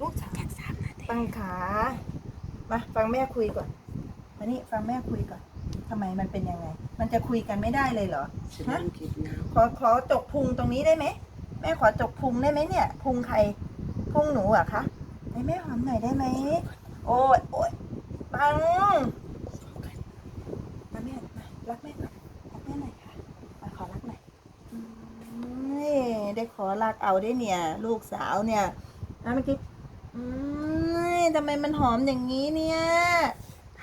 ลูกสาวฟังขามาฟังแม่คุยก่อนมานี่ฟังแม่คุยก่อนทำไมมันเป็นยังไง มันจะคุยกันไม่ได้เลยเหรอฉันนั่งคิดนะขอขอจกพุงตรงนี้ได้ไหมแม่ขอจกพุงได้ไหมเนี่ยพุงใครพุงหนูเหรอะคะให้แม่หอมหน่อยได้ไหมโอ้ยโอ้ยปังมาแม่มารักแม่ก่อนรักแม่หน่อยค่ะมาขอรักหน่อยอืมนี่ได้ขอรักเอาได้เนี่ย ลูกสาวเนี่ยนะเมื่อกี้ อืมทำไมมันหอมอย่างนี้เนี่ย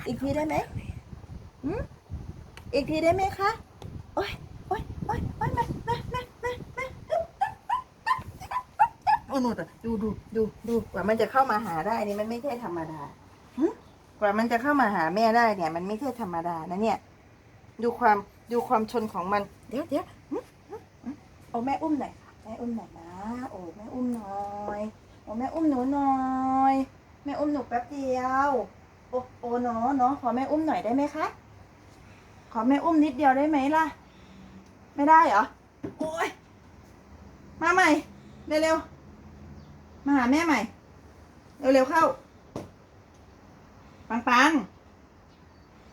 อีกทีได้ไหมอืมอีกทีได้ไหมคะ โอ้ยโอ๊ยโอ๊ยโอ๊ยมามามามามาโอ้โหดูดูดูดูกว่ามันจะเข้ามาหาได้นี่มันไม่ใช่ธรรมดาหึกว่ามันจะเข้ามาหาแม่ได้เนี่ย มันไม่ใช่ธรรมดานะเนี่ย ดูความดูความชนของมัน เดี๋ยวเดี๋ยวหึหึหึโอ้แม่อุ้มหน่อยแม่อุ้มหน่อยนะ โอ้แม่อุ้มหน่อยโอ้ แม่อุ้มหนูหน่อย แม่อุ้มหนูแป๊บเดียว โอ้โอ้เนาะเนาะขอแม่อุ้มหน่อยได้ไหมคะ ขอแม่อุ้มนิดเดียวได้ไหมล่ะ ไม่ได้เหรอ โอ้ย มาใหม่ เร็วๆ มาหาแม่ใหม่ เร็วๆเข้า ปังปัง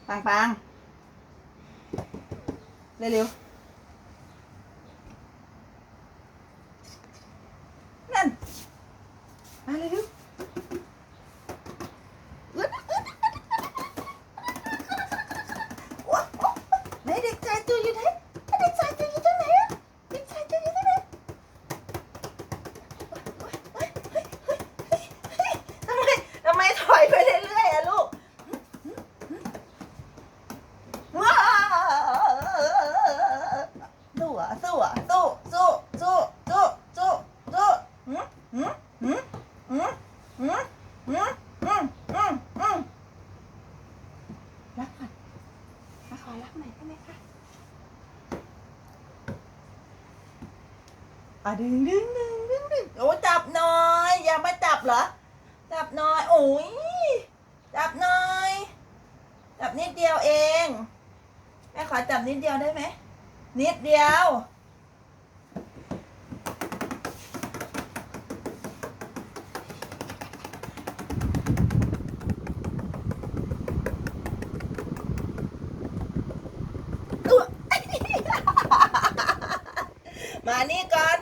ปังปังเร็วๆ รักก่อนมาขอรักหน่อยได้ไหมคะอะดึงดึงดึงดึงดึงโอ้จับหน่อยอย่ามาจับเหรอจับหน่อยโอ้ยจับหน่อยจับนิดเดียวเองแม่ขอจับนิดเดียวได้ไหมนิดเดียว อุ๊ย มานี่ก่อน